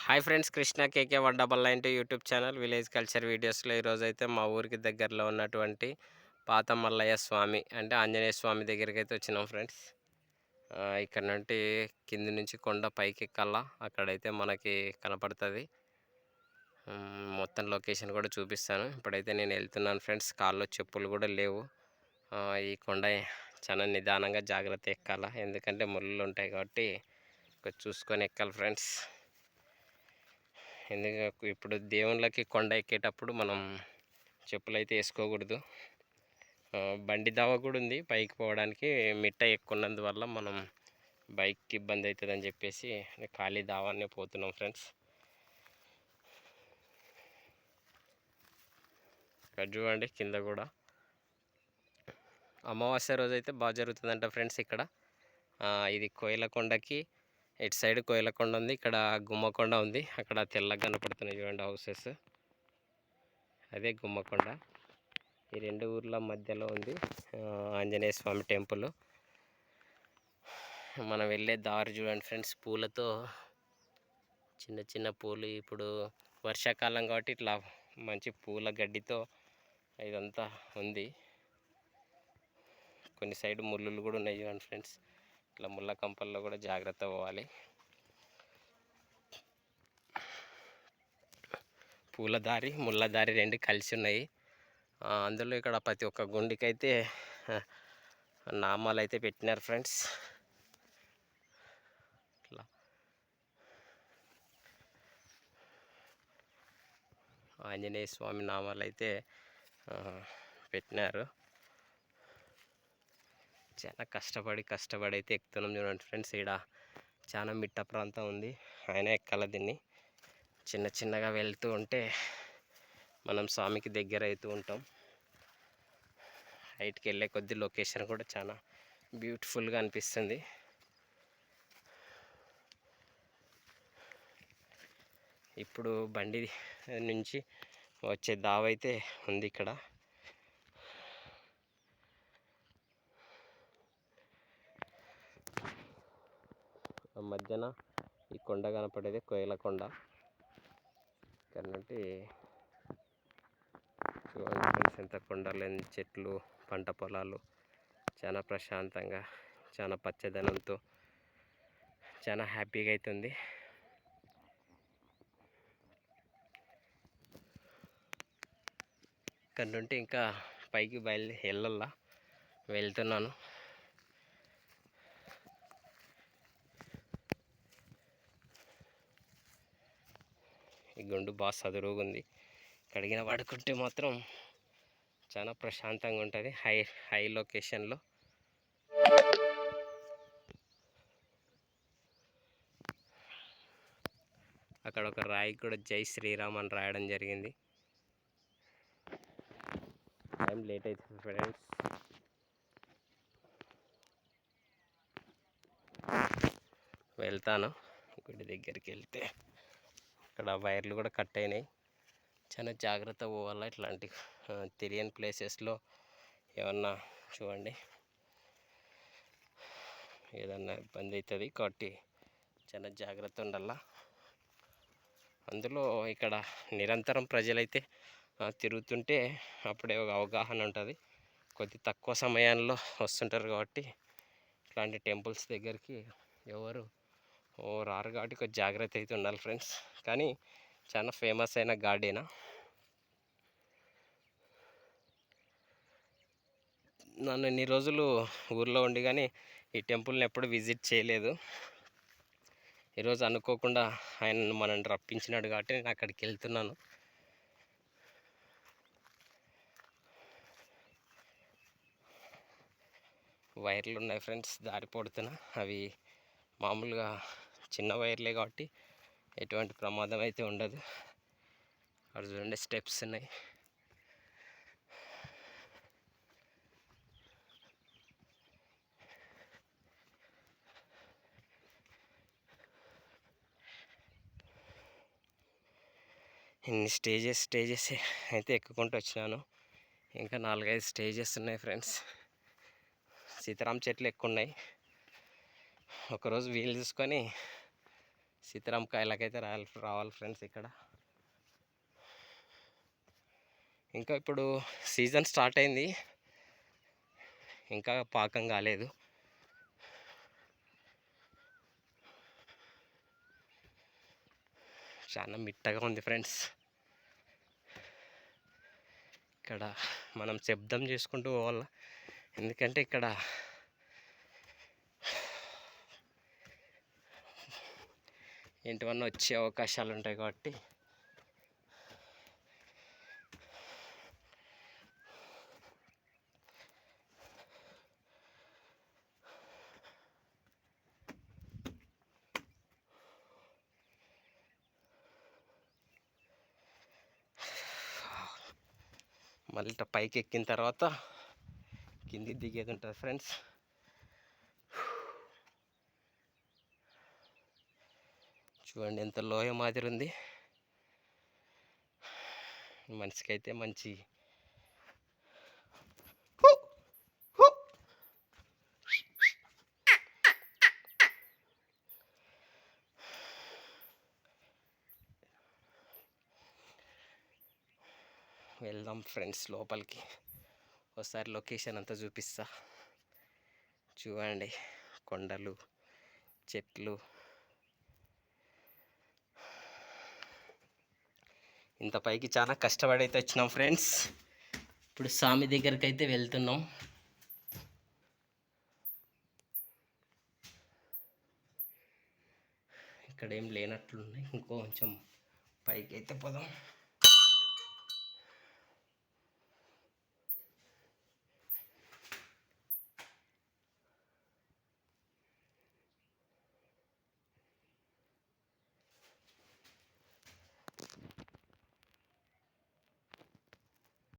Hi friends Krishna KK one double nine two YouTube channel village culture వీడియోస్లో ఈరోజు అయితే మా ఊరికి దగ్గరలో ఉన్నటువంటి పాత మల్లయ్య స్వామి అంటే ఆంజనేయ స్వామి దగ్గరికి అయితే వచ్చినాం ఫ్రెండ్స్. ఇక్కడ నుండి కింది నుంచి కొండ పైకి ఎక్కాలా అక్కడైతే మనకి కనపడుతుంది. మొత్తం లొకేషన్ కూడా చూపిస్తాను. ఇప్పుడైతే నేను వెళ్తున్నాను ఫ్రెండ్స్ కాల్లో చెప్పులు కూడా లేవు. ఈ కొండ చాలా నిదానంగా జాగ్రత్త ఎక్కాలా ఎందుకంటే ముళ్ళు ఉంటాయి కాబట్టి చూసుకొని ఎక్కాలి ఫ్రెండ్స్. ఎందుకంటే ఇప్పుడు దేవుళ్ళకి కొండ ఎక్కేటప్పుడు మనం చెప్పులు అయితే వేసుకోకూడదు బండి దావ కూడా ఉంది. పైకి పోవడానికి మిట్ట ఎక్కున్నందువల్ల మనం బైక్కి ఇబ్బంది అవుతుందని చెప్పేసి ఖాళీ దావాన్నే పోతున్నాం ఫ్రెండ్స్. ఇక్కడ చూడండి కింద కూడా. అమావాస్య రోజు అయితే బాగా జరుగుతుందంట ఫ్రెండ్స్ ఇక్కడ. ఇది కోయిలకొండకి ఇటు సైడ్ కోయిలకొండ ఉంది. ఇక్కడ గుమ్మకొండ ఉంది. అక్కడ తెల్లగా కనపడుతున్నాయి చూడండి హౌసెస్. అదే గుమ్మకొండ ఈ రెండు ఊర్ల మధ్యలో ఉంది. ఆంజనేయ స్వామి టెంపుల్. మనం వెళ్ళే దారి చూడండి ఫ్రెండ్స్. పూలతో చిన్న చిన్న పూలు ఇప్పుడు వర్షాకాలం కాబట్టి ఇట్లా మంచి పూల గడ్డితో ఇదంతా ఉంది. కొన్ని సైడ్ ముళ్ళులు కూడా ఉన్నాయి చూడండి ఫ్రెండ్స్. ఇట్లా ముళ్ళ కంపల్లో కూడా జాగ్రత్త పోవాలి. పూల దారి రెండు కలిసి ఉన్నాయి. అందులో ఇక్కడ ప్రతి ఒక్క గుండికైతే నామాలు అయితే పెట్టినారు ఫ్రెండ్స్. ఇట్లా. ఆంజనేయ స్వామి నామాలు అయితే పెట్టినారు. చాలా కష్టపడి కష్టపడి అయితే ఎక్కుతున్నాం చూడండి ఫ్రెండ్స్. ఇక్కడ చాలా మిట్ట ప్రాంతం ఉంది. ఆయన ఎక్కాల దీన్ని? చిన్న చిన్నగా వెళ్తూ ఉంటే మనం స్వామికి దగ్గర అవుతూ ఉంటాం. హైట్కి వెళ్ళే కొద్ది లొకేషన్ కూడా చాలా బ్యూటిఫుల్గా అనిపిస్తుంది. ఇప్పుడు బండి నుంచి వచ్చే దావ అయితే ఉంది ఇక్కడ. మధ్యన ఈ కొండ కనపడేది కోయల కొండ. ఇక్కడ నుండి చూడండి ఫ్రెండ్స్ ఎంత కొండలేని చెట్లు పంట పొలాలు. చాలా ప్రశాంతంగా చాలా పచ్చదనంతో చాలా హ్యాపీగా అవుతుంది ఇక్కడ నుండి ఇంకా పైకి బయలు వెళ్ళల్లా వెళ్తున్నాను. ఈ గుండు బాగా సదురుగుంది. కడిగిన పడుకుంటే మాత్రం చాలా ప్రశాంతంగా ఉంటుంది. హై హై లొకేషన్లో. అక్కడ ఒక రాయి కూడా జై శ్రీరామ్ అని రాయడం జరిగింది. టైం లేట్ అవుతుంది ఫ్రెండ్స్. వెళ్తాను గుడి దగ్గరికి వెళ్తే. ఇక్కడ వైర్లు కూడా కట్ అయినాయి చాలా జాగ్రత్త పోవాలా ఇట్లాంటి తెలియని ప్లేసెస్లో ఏమన్నా చూడండి. ఏదన్నా ఇబ్బంది అవుతుంది కాబట్టి చాలా జాగ్రత్త ఉండాలా. అందులో ఇక్కడ నిరంతరం ప్రజలైతే తిరుగుతుంటే అప్పుడే ఒక అవగాహన ఉంటుంది. కొద్ది తక్కువ సమయంలో వస్తుంటారు కాబట్టి ఇట్లాంటి టెంపుల్స్ దగ్గరికి ఎవరు ఓ రారు కాబట్టి కొంచెం జాగ్రత్త అయితే ఉండాలి ఫ్రెండ్స్. కానీ చాలా ఫేమస్ అయిన గార్డెనా? నన్ను ఇన్ని రోజులు ఊర్లో ఉండి కానీ ఈ టెంపుల్ని ఎప్పుడు విజిట్ చేయలేదు. ఈరోజు అనుకోకుండా ఆయన మనల్ని రప్పించినాడు కాబట్టి నేను అక్కడికి వెళ్తున్నాను. వైర్లు ఉన్నాయి ఫ్రెండ్స్ దారి పడుతున్నా అవి మామూలుగా చిన్న వైర్లే కాబట్టి ఎటువంటి ప్రమాదం అయితే ఉండదు. అక్కడ చూడండి స్టెప్స్ ఉన్నాయి. ఇన్ని స్టేజెస్ స్టేజెస్ అయితే ఎక్కుకుంటూ వచ్చినాను. ఇంకా నాలుగైదు స్టేజెస్ ఉన్నాయి ఫ్రెండ్స్. సీతారాం చెట్లు ఎక్కువ ఉన్నాయి ఒకరోజు వీలు చూసుకొని సీతారాం కాయలకైతే రావాలి రావాలి ఫ్రెండ్స్ ఇక్కడ. ఇంకా ఇప్పుడు సీజన్ స్టార్ట్ అయింది. ఇంకా పాకం కాలేదు. చాలా మిట్టగా ఉంది ఫ్రెండ్స్ ఇక్కడ మనం శబ్దం చేసుకుంటూ పోవాలి? ఎందుకంటే ఇక్కడ ఏంటివన్నీ వచ్చే అవకాశాలు ఉంటాయి కాబట్టి. మళ్ళీ ఇట్లా పైకి ఎక్కిన తర్వాత కింది దిగేది ఉంటుంది ఫ్రెండ్స్ చూడండి ఎంత లోయ మాదిరి ఉంది. మనిషికైతే మంచి. వెళ్దాం ఫ్రెండ్స్ లోపలికి. ఒకసారి లొకేషన్ అంతా చూపిస్తా. చూడండి కొండలు చెట్లు. ఇంత పైకి చాలా కష్టపడి అయితే వచ్చినాం ఫ్రెండ్స్. ఇప్పుడు స్వామి దగ్గరికి అయితే వెళ్తున్నాం. ఇక్కడ ఏం లేనట్లున్నాయి. ఇంకో కొంచెం పైకి అయితే పోదాం.